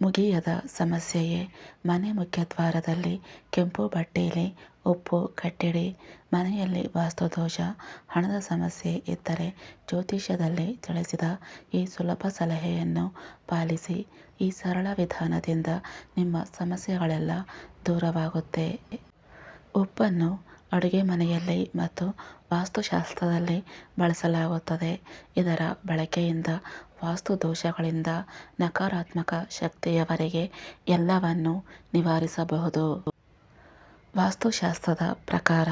ಮುಗಿಯದ ಸಮಸ್ಯೆಯೇ ಮನೆ ಮುಖ್ಯದ್ವಾರದಲ್ಲಿ ಕೆಂಪು ಬಟ್ಟೆಯಲ್ಲಿ ಉಪ್ಪು, ಕಟ್ಟಿಡಿ, ಮನೆಯಲ್ಲಿ ವಾಸ್ತುದೋಷ, ಹಣದ ಸಮಸ್ಯೆ ಇದ್ದರೆ ಜ್ಯೋತಿಷ್ಯದಲ್ಲಿ ತಿಳಿಸಿದ ಈ ಸುಲಭ ಸಲಹೆಯನ್ನು ಪಾಲಿಸಿ ಈ ಸರಳ ವಿಧಾನದಿಂದ ನಿಮ್ಮ ಸಮಸ್ಯೆಗಳೆಲ್ಲ ದೂರವಾಗುತ್ತೆ. ಉಪ್ಪನ್ನು ಅಡುಗೆ ಮನೆಯಲ್ಲಿ ಮತ್ತು ವಾಸ್ತುಶಾಸ್ತ್ರದಲ್ಲಿ ಬಳಸಲಾಗುತ್ತದೆ. ಇದರ ಬಳಕೆಯಿಂದ ವಾಸ್ತು ದೋಷಗಳಿಂದ ನಕಾರಾತ್ಮಕ ಶಕ್ತಿಯವರೆಗೆ ಎಲ್ಲವನ್ನೂ ನಿವಾರಿಸಬಹುದು. ವಾಸ್ತುಶಾಸ್ತ್ರದ ಪ್ರಕಾರ,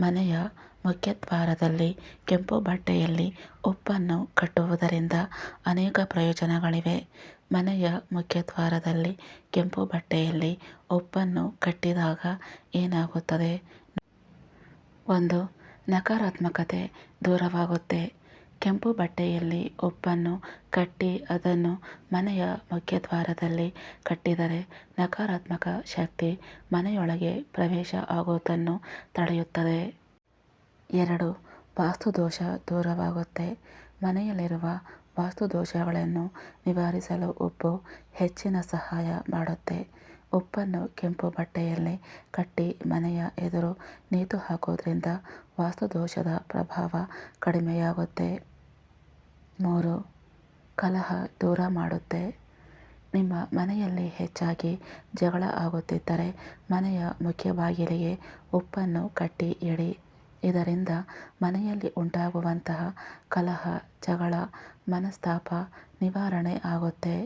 ಮನೆಯ ಮುಖ್ಯದ್ವಾರದಲ್ಲಿ ಕೆಂಪು ಬಟ್ಟೆಯಲ್ಲಿ ಉಪ್ಪನ್ನು ಕಟ್ಟುವುದರಿಂದ ಅನೇಕ ಪ್ರಯೋಜನಗಳಿವೆ. ಮನೆಯ ಮುಖ್ಯದ್ವಾರದಲ್ಲಿ ಕೆಂಪು ಬಟ್ಟೆಯಲ್ಲಿ ಉಪ್ಪನ್ನು ಕಟ್ಟಿದಾಗ ಏನಾಗುತ್ತದೆ? ಒಂದು ನಕಾರಾತ್ಮಕತೆ ದೂರವಾಗುತ್ತೆ. ಕೆಂಪು ಬಟ್ಟೆಯಲ್ಲಿ ಉಪ್ಪನ್ನು ಕಟ್ಟಿ ಅದನ್ನು ಮನೆಯ ಮುಖ್ಯದ್ವಾರದಲ್ಲಿ ಕಟ್ಟಿದರೆ ನಕಾರಾತ್ಮಕ ಶಕ್ತಿ ಮನೆಯೊಳಗೆ ಪ್ರವೇಶ ಆಗುವುದನ್ನು ತಡೆಯುತ್ತದೆ. ಎರಡು, ವಾಸ್ತುದೋಷ ದೂರವಾಗುತ್ತೆ. ಮನೆಯಲ್ಲಿರುವ ವಾಸ್ತುದೋಷಗಳನ್ನು ನಿವಾರಿಸಲು ಉಪ್ಪು ಹೆಚ್ಚಿನ ಸಹಾಯ ಮಾಡುತ್ತೆ. ಉಪ್ಪನ್ನು ಕೆಂಪು ಬಟ್ಟೆಯಲ್ಲಿ ಕಟ್ಟಿ ಮನೆಯ ಎದುರು ನೇತು ಹಾಕೋದ್ರಿಂದ ವಾಸ್ತುದೋಷದ ಪ್ರಭಾವ ಕಡಿಮೆಯಾಗುತ್ತೆ. ಮೂರು, ಕಲಹ ದೂರ ಮಾಡುತ್ತೆ. ನಿಮ್ಮ ಮನೆಯಲ್ಲಿ ಹೆಚ್ಚಾಗಿ ಜಗಳ ಆಗುತ್ತಿದ್ದರೆ ಮನೆಯ ಮುಖ್ಯ ಬಾಗಿಲಿಗೆ ಉಪ್ಪನ್ನು ಕಟ್ಟಿ ಇಡಿ. ಇದರಿಂದ ಮನೆಯಲ್ಲಿ ಉಂಟಾಗುವಂತಹ ಕಲಹ, ಜಗಳ, ಮನಸ್ತಾಪ ನಿವಾರಣೆ ಆಗುತ್ತೆ.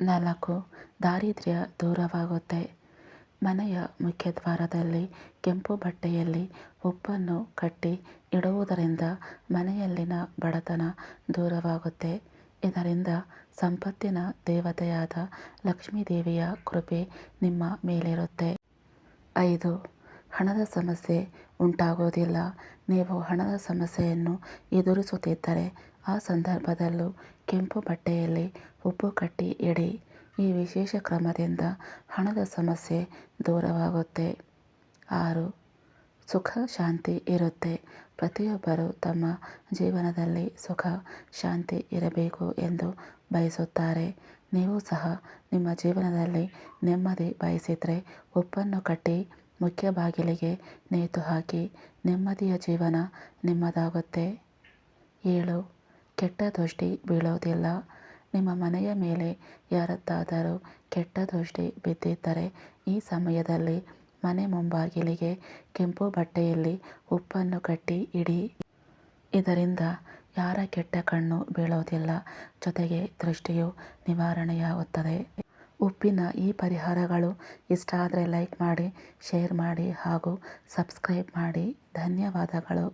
ನಾಲ್ಕು ದಾರಿದ್ರ್ಯ ದೂರವಾಗುತ್ತೆ. ಮನೆಯ ಮುಖ್ಯದ್ವಾರದಲ್ಲಿ ಕೆಂಪು ಬಟ್ಟೆಯಲ್ಲಿ ಉಪ್ಪನ್ನು ಕಟ್ಟಿ ಇಡುವುದರಿಂದ ಮನೆಯಲ್ಲಿನ ಬಡತನ ದೂರವಾಗುತ್ತೆ. ಇದರಿಂದ ಸಂಪತ್ತಿನ ದೇವತೆಯಾದ ಲಕ್ಷ್ಮೀದೇವಿಯ ಕೃಪೆ ನಿಮ್ಮ ಮೇಲಿರುತ್ತೆ. ಐದು ಹಣದ ಸಮಸ್ಯೆ ಉಂಟಾಗೋದಿಲ್ಲ. ನೀವು ಹಣದ ಸಮಸ್ಯೆಯನ್ನು ಎದುರಿಸುತ್ತಿದ್ದರೆ ಆ ಸಂದರ್ಭದಲ್ಲೂ ಕೆಂಪು ಬಟ್ಟೆಯಲ್ಲಿ ಉಪ್ಪು ಕಟ್ಟಿ ಇಡಿ. ಈ ವಿಶೇಷ ಕ್ರಮದಿಂದ ಹಣದ ಸಮಸ್ಯೆ ದೂರವಾಗುತ್ತೆ. ಆರು, ಸುಖ, ಶಾಂತಿ ಇರುತ್ತೆ. ಪ್ರತಿಯೊಬ್ಬರು ತಮ್ಮ ಜೀವನದಲ್ಲಿ ಸುಖ, ಶಾಂತಿ ಇರಬೇಕು ಎಂದು ಬಯಸುತ್ತಾರೆ. ನೀವು ಸಹ ನಿಮ್ಮ ಜೀವನದಲ್ಲಿ ನೆಮ್ಮದಿ ಬಯಸಿದರೆ ಉಪ್ಪನ್ನು ಕಟ್ಟಿ ಮುಖ್ಯ ಬಾಗಿಲಿಗೆ ನೇತು ಹಾಕಿ, ನೆಮ್ಮದಿಯ ಜೀವನ ನಿಮ್ಮದಾಗುತ್ತೆ. ಏಳು, ಕೆಟ್ಟ ದೃಷ್ಟಿ ಬೀಳೋದಿಲ್ಲ. ನಿಮ್ಮ ಮನೆಯ ಮೇಲೆ ಯಾರದ್ದಾದರೂ ಕೆಟ್ಟ ದೃಷ್ಟಿ ಬಿದ್ದಿದ್ದರೆ, ಈ ಸಮಯದಲ್ಲಿ ಮನೆ ಮುಂಬಾಗಿಲಿಗೆ ಕೆಂಪು ಬಟ್ಟೆಯಲ್ಲಿ ಉಪ್ಪನ್ನು ಕಟ್ಟಿ ಇಡಿ. ಇದರಿಂದ ಯಾರ ಕೆಟ್ಟ ಕಣ್ಣು ಬೀಳೋದಿಲ್ಲ. ಜೊತೆಗೆ ದೃಷ್ಟಿಯು ನಿವಾರಣೆಯಾಗುತ್ತದೆ. ಉಪ್ಪಿನ ಈ ಪರಿಹಾರಗಳು ಇಷ್ಟ ಆದರೆ ಲೈಕ್ ಮಾಡಿ ಶೇರ್ ಮಾಡಿ ಹಾಗೂ ಸಬ್ಸ್ಕ್ರೈಬ್ ಮಾಡಿ. ಧನ್ಯವಾದಗಳು.